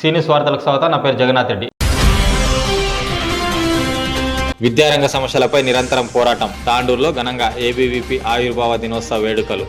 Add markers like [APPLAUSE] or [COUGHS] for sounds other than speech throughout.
సీనియస్ వార్తలకు స్వాగతం. నా పేరు జగన్నాథ్ రెడ్డి. విద్యారంగ సమస్యలపై నిరంతరం పోరాటం. తాండూరులో ఘనంగా ఏబీవీపీ ఆవిర్భావ దినోత్సవ వేడుకలు.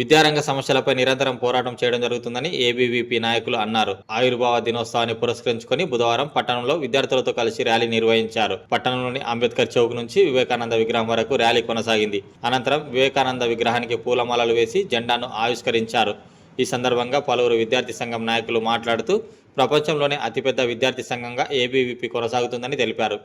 విద్యారంగ సమస్యలపై నిరంతరం పోరాటం చేయడం జరుగుతుందని ఏబీవీపీ నాయకులు అన్నారు. ఆవిర్భావ దినోత్సవాన్ని పురస్కరించుకొని బుధవారం పట్టణంలో విద్యార్థులతో కలిసి ర్యాలీ నిర్వహించారు. పట్టణంలోని అంబేద్కర్ చౌక్ నుంచి వివేకానంద విగ్రహం వరకు ర్యాలీ కొనసాగింది. అనంతరం వివేకానంద విగ్రహానికి పూలమాలలు వేసి జెండాను ఆవిష్కరించారు. ఈ సందర్భంగా పలువురు విద్యార్థి సంఘం నాయకులు మాట్లాడుతూ ప్రపంచంలోనే అతిపెద్ద విద్యార్థి సంఘంగా ఏబీవీపీ కొనసాగుతుందని తెలిపారు.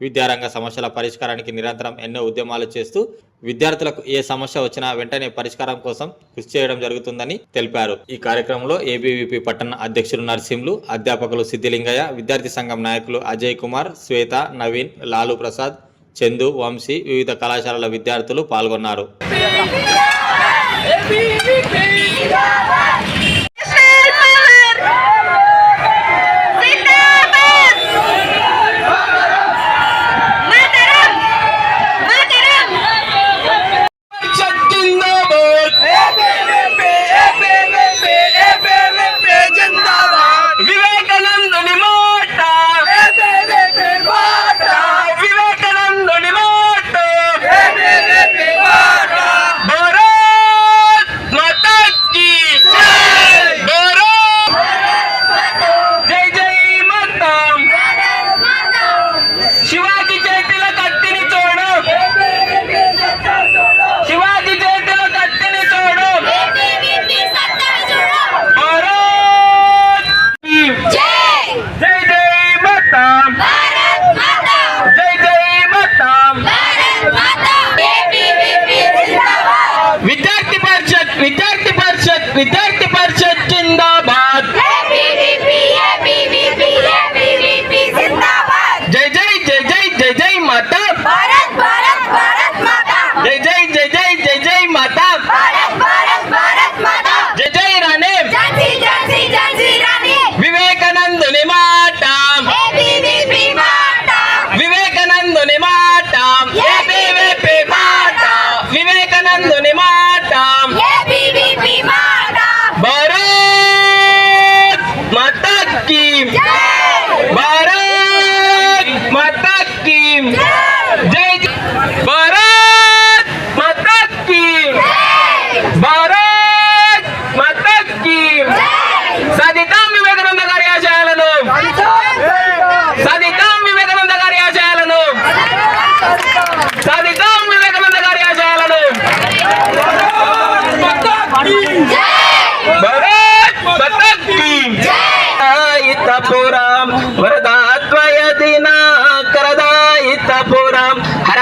విద్యారంగ సమస్యల పరిష్కారానికి నిరంతరం ఎన్నో ఉద్యమాలు చేస్తూ విద్యార్థులకు ఏ సమస్య వచ్చినా వెంటనే పరిష్కారం కోసం కృషి చేయడం జరుగుతుందని తెలిపారు. ఈ కార్యక్రమంలో ఏబీవీపీ పట్టణ అధ్యక్షులు నర్సింహులు అధ్యాపకులు సిద్ధిలింగయ్య విద్యార్థి సంఘం నాయకులు అజయ్ కుమార్ శ్వేత నవీన్ లాలు ప్రసాద్ చందు వంశీ వివిధ కళాశాలల విద్యార్థులు పాల్గొన్నారు. Èmi ní. విద్యార్థి పరిషత్ జిందాబాద్.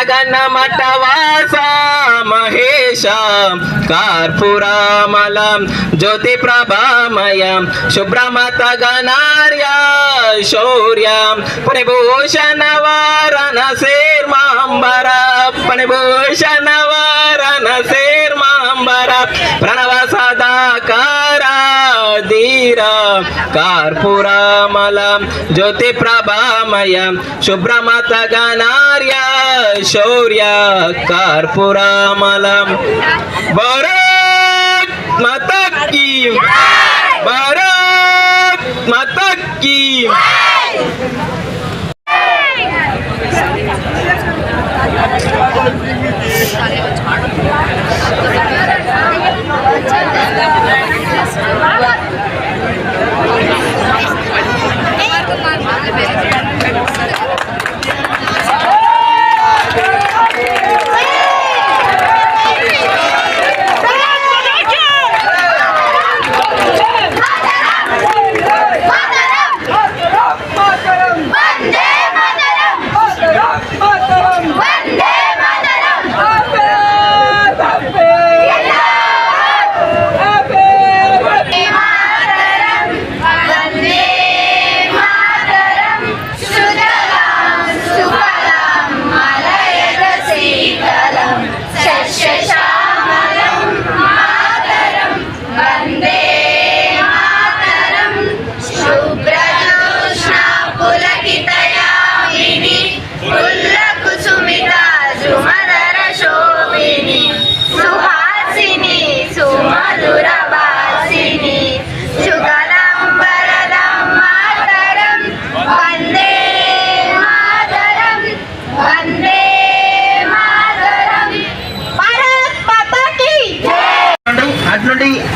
ಗಗನ ಮಠವಾಸ ಮಹೇಶ ಕಾರ್ಪುರಾಮಲ ಜ್ಯೋತಿ ಪ್ರಭಾಮಯ ಶುಭ್ರಮತ ಗಣಾರ್ಯ ಶೌರ್ಯ ಪುಣಿಭೂಷಣ ವಾರನ ಸೇರ್ಮಾಂಬರ ಪುಣಿಭೂಷಣ ವಾರನ ಸೇರ್ಮಾಂಬರ ಪ್ರಣವ ಸದಾಕಾರ ధీర కార్పురామలం జ్యోతి ప్రభామయం శుభ్రమత గణార్య శౌర్య కార్పురామలం భారత్ మాతా కీ భారత్ మాతా కీ वंदे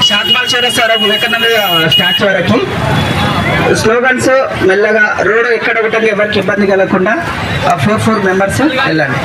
షాద్మాల్ చౌరస్ వరకు వివేకానంద స్టాచ్యూ వరకు స్లోగన్స్ మెల్లగా రోడ్ ఎక్కడ ఒకటి ఎవరికి ఇబ్బంది కలగకుండా ఫోర్ ఫోర్ మెంబర్స్ వెళ్ళండి.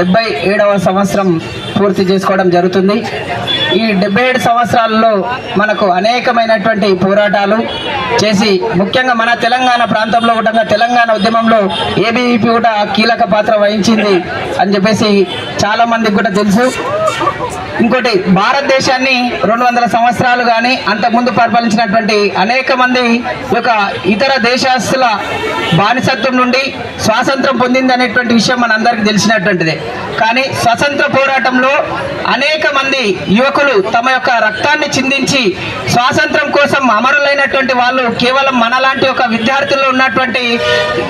డెబ్బై ఏడవ సంవత్సరం పూర్తి చేసుకోవడం జరుగుతుంది. ఈ డెబ్బై ఏడు సంవత్సరాలలో మనకు అనేకమైనటువంటి పోరాటాలు చేసి ముఖ్యంగా మన తెలంగాణ ప్రాంతంలో కూడా తెలంగాణ ఉద్యమంలో ఏబీవీపీ కూడా కీలక పాత్ర వహించింది అని చెప్పేసి చాలా మందికి కూడా తెలుసు. ఇంకోటి భారతదేశాన్ని రెండు వందల సంవత్సరాలు కానీ అంతకుముందు పరిపాలించినటువంటి అనేక మంది యొక్క ఇతర దేశస్తుల బానిసత్వం నుండి స్వాతంత్రం పొందింది అనేటువంటి విషయం మనందరికీ తెలిసినటువంటిదే. కానీ స్వతంత్ర పోరాటంలో అనేక మంది యువకులు తమ యొక్క రక్తాన్ని చిందించి స్వాతంత్రం కోసం అమరులైనటువంటి వాళ్ళు కేవలం మనలాంటి ఒక విద్యార్థుల్లో ఉన్నటువంటి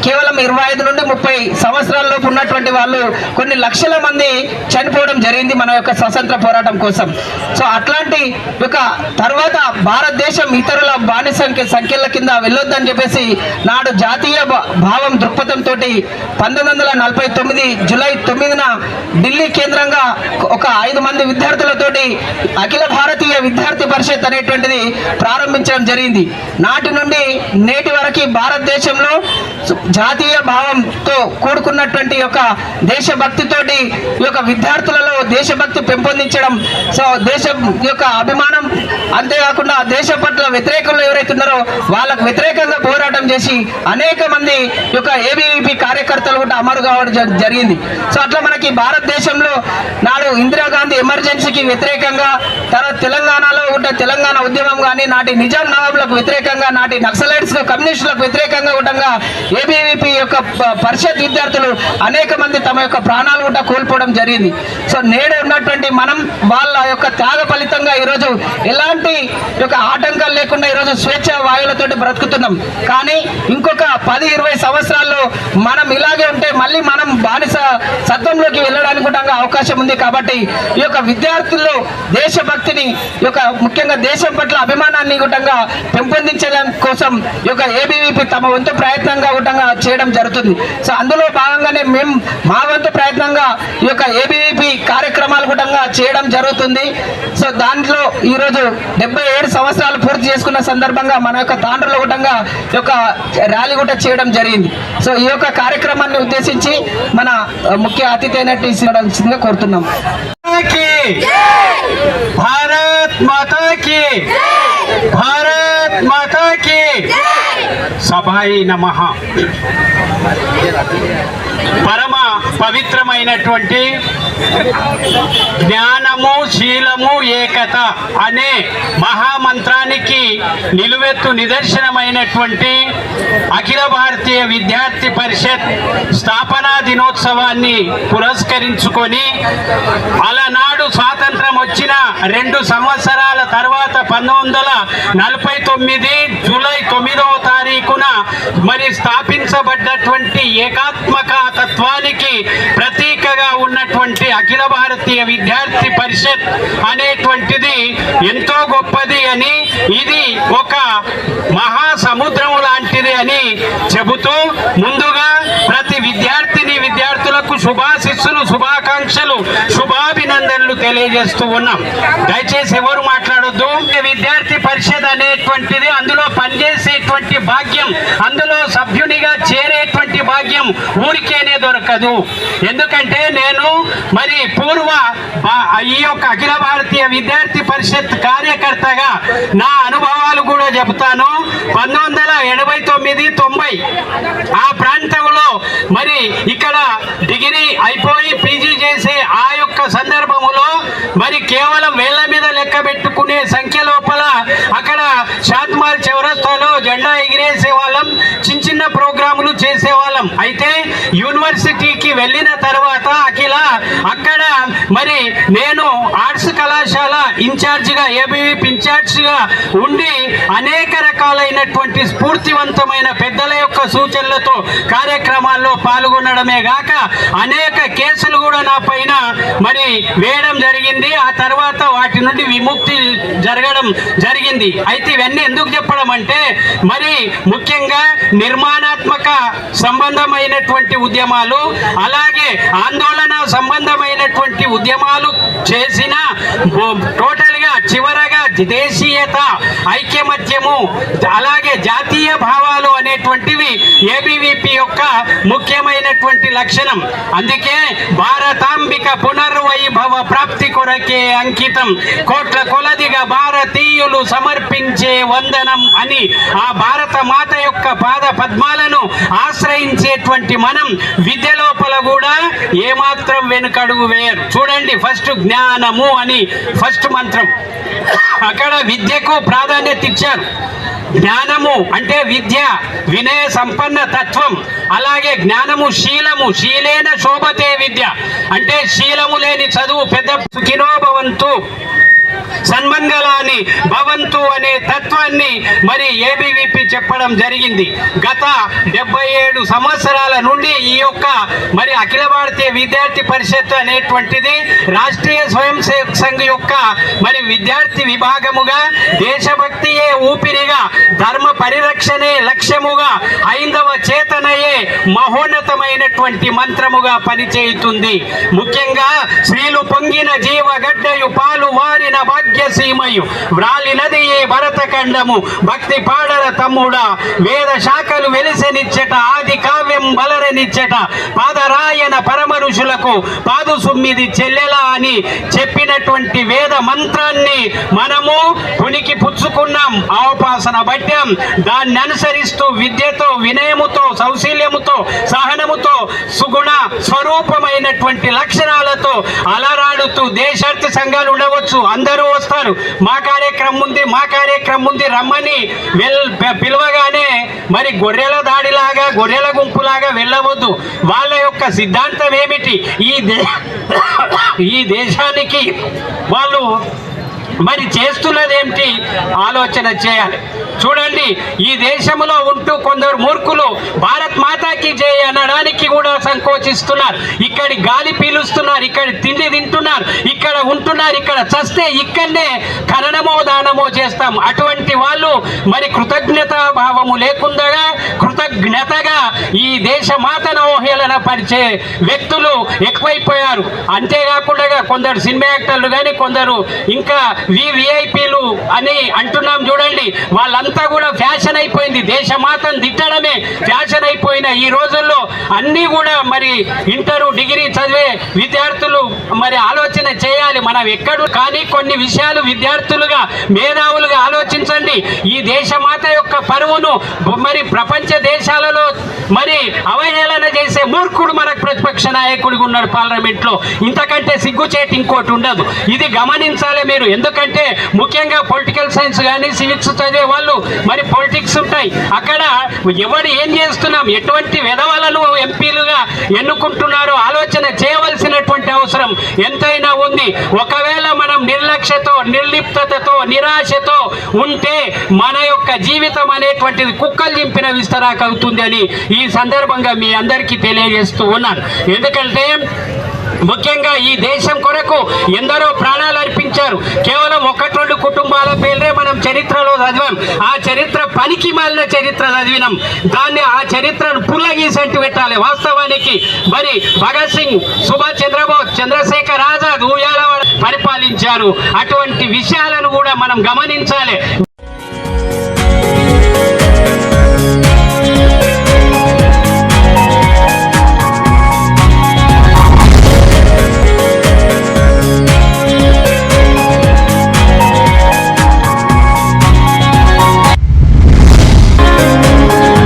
కేవలం ఇరవై ఐదు నుండి ముప్పై సంవత్సరాలలోపు ఉన్నటువంటి వాళ్ళు కొన్ని లక్షల మంది చనిపోవడం జరిగింది మన యొక్క స్వతంత్ర పోరాటం కోసం. సో అట్లాంటి ఒక తర్వాత భారతదేశం ఇతరుల బానిస సంఖ్య సంఖ్యల కింద వెళ్ళొద్దని చెప్పేసి నాడు జాతీయ భా- భావం దృక్పథంతో పంతొమ్మిది వందల నలభై తొమ్మిది జూలై తొమ్మిదిన ఢిల్లీ కేంద్రంగా ఒక ఐదు మంది విద్యార్థులతోటి అఖిల భారతీయ విద్యార్థి పరిషత్ అనేటువంటిది ప్రారంభించడం జరిగింది. నాటి నుండి నేటి వరకు భారతదేశంలో జాతీయ భావంతో కూడుకున్నటువంటి యొక్క దేశభక్తితోటి ఈ యొక్క విద్యార్థులలో దేశభక్తి పెంపొందించడం సో దేశం యొక్క అభిమానం అంతేకాకుండా దేశ పట్ల వ్యతిరేకంలో ఎవరైతే ఉన్నారో వాళ్ళకు వ్యతిరేకంగా పోరాటం చేసి అనేక మంది యొక్క ఏబీవీపీ కార్యకర్తలు కూడా అమరు కావడం జరిగింది. సో అట్లా మనకి భారతదేశంలో నాడు ఇందిరాగాంధీ ఎమర్జెన్సీకి వ్యతిరేకంగా తర్వాత తెలంగాణలో కూడా తెలంగాణ ఉద్యమం కానీ నాటి నిజాం నవాబులకు వ్యతిరేకంగా నాటి నక్సలైట్స్ కమ్యూనిస్టులకు వ్యతిరేకంగా ఉండగా ఏబీవీపీ యొక్క పరిషత్ విద్యార్థులు అనేక మంది తమ యొక్క ప్రాణాలు కూడా కోల్పోవడం జరిగింది. సో నేడు ఉన్నటువంటి మనం వాళ్ళ యొక్క త్యాగ ఫలితంగా ఈరోజు ఎలాంటి యొక్క ఆటంకాలు లేకుండా ఈరోజు స్వేచ్ఛ వాయువులతో బ్రతుకుతున్నాం. కానీ ఇంకొక పది ఇరవై సంవత్సరాల్లో మనం ఇలాగే ఉంటే మళ్ళీ మనం బానిస సత్వంలోకి వెళ్ళడానికి కూడా అవకాశం ఉంది కాబట్టి ఈ యొక్క విద్యార్థుల్లో దేశభక్తిని యొక్క ముఖ్యంగా దేశం పట్ల అభిమానాన్ని కూడా పెంపొందించడం కోసం ఈ యొక్క ఏబీవీపీ తమ వంతు ప్రయత్నంగా కూడా రకంగా చేయడం జరుగుతుంది. సో అందులో భాగంగానే మేము మా వంతు ప్రయత్నంగా ఈ యొక్క ఏబీవీపీ కార్యక్రమాలు కూడా చేయడం జరుగుతుంది. సో దాంట్లో ఈరోజు డెబ్బై ఏడు సంవత్సరాలు పూర్తి చేసుకున్న సందర్భంగా మన యొక్క తాండ్రుల ఈ యొక్క ర్యాలీ కూడా చేయడం జరిగింది. సో ఈ యొక్క కార్యక్రమాన్ని ఉద్దేశించి మన ముఖ్య అతిథి అయినట్టు కోరుతున్నాం. భారత్ మాతాకి. సభాయి నమ పరమ పవిత్రమైనటువంటి జ్ఞానము శీలము ఏకత అనే మహామంత్రానికి నిలువెత్తు నిదర్శనమైనటువంటి అఖిల భారతీయ విద్యార్థి పరిషత్ స్థాపనా దినోత్సవాన్ని పురస్కరించుకొని అలనాడు స్వాతంత్రం వచ్చిన రెండు సంవత్సరాల తర్వాత పంతొమ్మిది వందల నలభై తొమ్మిది జూలై తొమ్మిదవ తారీఖున మరి స్థాపించబడ్డటువంటి ఏకాత్మక తత్వానికి ప్రతీకగా ఉన్నటువంటి అఖిల భారతీయ విద్యార్థి పరిషత్ అనేటువంటిది ఎంతో గొప్పది అని ఇది ఒక మహాసముద్రం లాంటిది అని చెబుతూ ముందుగా శుభాశిస్సులు శుభాకాంక్షలు శుభాభినందనలు తెలియజేస్తూ ఉన్నాం. దయచేసి ఎవరు మాట్లాడొద్దు? విద్యార్థి పరిషత్ అనేటువంటిది అందులో పనిచేసేటువంటి భాగ్యం అందులో సభ్యునిగా చేరేటువంటి భాగ్యం ఊరికేనే దొరకదు. ఎందుకంటే నేను మరి పూర్వ ఈ యొక్క అఖిల భారతీయ విద్యార్థి పరిషత్ కార్యకర్తగా నా అనుభవాలు కూడా చెబుతాను. పంతొమ్మిది వందల ఎనభై తొమ్మిది తొంభై ఆ ప్రాంతంలో మరి ఇక్కడ డిగ్రీ అయిపోయి పీజీ చేసే ఆ యొక్క సందర్భములో మరి కేవలం వేళ్ళ మీద లెక్క పెట్టుకునే సంఖ్య లోపల అక్కడ షాద్మాల్ చౌరస్తాలో జెండా ఎగిరేసే వాళ్ళం చిన్న చిన్న ప్రోగ్రాములు చేసేవాళ్ళం అయితే యూనివర్సిటీకి వెళ్ళిన తర్వాత అఖిల అక్కడ మరి నేను ఆర్ట్స్ కళాశాల ఇన్ఛార్జిగా ఏబీవీపీ ఇన్ఛార్జిగా ఉండి అనేక రకాలైనటువంటి స్ఫూర్తివంతమైన పెద్దల యొక్క సూచనలతో కార్యక్రమాల్లో పాల్గొనడమే గాక అనేక కేసులు కూడా నా పైన మరి వేయడం జరిగింది. ఆ తర్వాత వాటి నుండి విముక్తి జరగడం జరిగింది. అయితే ఇవన్నీ ఎందుకు చెప్పడం అంటే మరి ముఖ్యంగా నిర్మాణాత్మక సంబంధమైనటువంటి ఉద్యమాలు అలాగే ఆందోళన సంబంధమైనటువంటి ఉద్యమాలు చేసిన టోటల్ చివరగా చివరగా దేశీయత ఐక్యమత్యము అలాగే జాతీయ భావాలు అనేటువంటివి ఏబీవీపీ యొక్క ముఖ్యమైనటువంటి లక్షణం. అందుకే భారతాంబిక పునర్వైభవ ప్రాప్తి కొరకే అంకితం. కోట్ల కొలదిగా భారతీయులు సమర్పించే వందనం అని ఆ భారత మాత యొక్క పాద పద్మాలను ఆశ్రయించేటువంటి మనం విద్య లోపల కూడా ఏమాత్రం వెనుకడుగు వేయరు. చూడండి ఫస్ట్ జ్ఞానము అని ఫస్ట్ మంత్రం. అక్కడ విద్యకు ప్రాధాన్యత ఇచ్చారు. జ్ఞానము అంటే విద్య వినయ సంపన్న తత్వం అలాగే జ్ఞానము శీలము శీలేన శోభతే విద్య. అంటే శీలము లేని చదువు పెద్ద సుఖినోభవంతు సన్మంగళాన్ని భవంతు అనే తత్వాన్ని మరి ఏబీవీపీ చెప్పడం జరిగింది. గత డెబ్బై ఏడు సంవత్సరాల నుండి ఈ యొక్క మరి అఖిల భారతీయ విద్యార్థి పరిషత్ అనేటువంటిది రాష్ట్రీయ స్వయం సేవక్ సంఘ్ యొక్క మరి విద్యార్థి విభాగముగా దేశభక్తియే ఊపిరిగా ధర్మ పరిరక్షణే లక్ష్యముగా హైందవ చేతనయే మహోన్నతమైనటువంటి మంత్రముగా పనిచేయుతుంది. ముఖ్యంగా స్త్రీలు పొంగిన జీవగడ్డయు పాలు వారిన భాగ్యసీమయు. వ్రాలినది ఏ భరతఖండము భక్తి పాడల తమ్ముడా. వేద శాఖలు వెలిసెనిచ్చట ఆది కావ్యం బలరనిచ్చట. పాదరాయన పరమ పాదు సుమ్మిది చెల్లెలా అని చెప్పినటువంటి వేద మంత్రాన్ని మనము పునికి పుచ్చుకున్నాం. అవపాసన భట్యం దాన్ని అనుసరిస్తూ విద్యతో వినయముతో సౌశీల్యముతో సహనముతో సుగుణ స్వరూపమైనటువంటి లక్షణాలతో అలరాడుతూ దేశార్థ సంఘాలు ఉండవచ్చు. అందరూ వస్తారు. మా కార్యక్రమం ఉంది మా కార్యక్రమం ఉంది. రమ్మని వెల్ పిలవగానే మరి గొర్రెల దాడిలాగా గొర్రెల గుంపులాగా వెళ్ళవద్దు. వాళ్ళ యొక్క సిద్ధాంతం ఏమిటి? ఈ దే [COUGHS] ఈ దేశానికి వాళ్ళు మరి చేస్తున్నది ఆలోచన చేయాలి. చూడండి ఈ దేశంలో ఉంటూ కొందరు మూర్ఖులు భారత్ మాతాకి జయ అనడానికి కూడా సంకోచిస్తున్నారు. ఇక్కడి గాలి పీలుస్తున్నారు ఇక్కడ తిండి తింటున్నారు ఇక్కడ ఉంటున్నారు ఇక్కడ చస్తే ఇక్కడనే ఖననమో దానమో చేస్తాం. అటువంటి వాళ్ళు మరి కృతజ్ఞత భావము లేకుండా కృతజ్ఞతగా ఈ దేశ మాతను అవహేళన పరిచే వ్యక్తులు ఎక్కువైపోయారు. అంతేకాకుండా కొందరు సినిమా యాక్టర్లు కానీ కొందరు ఇంకా వివిఐపీలు అని అంటున్నాం చూడండి. వాళ్ళంతా కూడా ఫ్యాషన్ అయిపోయింది. దేశమాతను తిట్టడమే ఫ్యాషన్ అయిపోయిన ఈ రోజుల్లో అన్నీ కూడా మరి ఇంటరు డిగ్రీ చదివే విద్యార్థులు మరి ఆలోచన చేయాలి. మనం ఎక్కడు కానీ కొన్ని విషయాలు విద్యార్థులుగా మేధావులుగా ఆలోచించండి. ఈ దేశమాత యొక్క పరువును మరి ప్రపంచ దేశాలలో మరి అవహేళన చేసే మూర్ఖుడు మనకు ప్రతిపక్ష నాయకుడిగా ఉన్నాడు పార్లమెంట్లో. ఇంతకంటే సిగ్గుచేటి ఇంకోటి ఉండదు. ఇది గమనించాలి మీరు. ఎందుకంటే ముఖ్యంగా పొలిటికల్ సైన్స్ కానీ సివిక్స్ చదివే వాళ్ళు మరి పొలిటిక్స్ ఉంటాయి. అక్కడ ఎవరు ఏం చేస్తున్నాం? ఎటువంటి విధవలను ఎంపీలుగా ఎన్నుకుంటున్నారో ఆలోచన చేయవలసినటువంటి అవసరం ఎంతైనా ఉంది. ఒకవేళ మనం నిర్లక్ష్యతో నిర్లిప్తతో నిరాశతో ఉంటే మన యొక్క జీవితం అనేటువంటిది కుక్కలు చింపిన విస్తరాకవుతుంది అని ఈ సందర్భంగా మీ అందరికీ తెలియజేస్తూ ఉన్నాను. ఎందుకంటే ముఖ్యంగా ఈ దేశం కొరకు ఎందరో ప్రాణాలు అర్పించారు. కేవలం ఒకటి రెండు కుటుంబాల పేర్లే మనం చరిత్రలో చదివాం. ఆ చరిత్ర పనికి మాలిన చరిత్ర చదివినాం. దాన్ని ఆ చరిత్రను పుల్లగీసంటి పెట్టాలి. వాస్తవానికి మరి భగత్ సింగ్ సుభాష్ చంద్రబోస్ చంద్రశేఖర్ ఆజాద్ ఊయాల పరిపాలించారు. అటువంటి విషయాలను కూడా మనం గమనించాలి.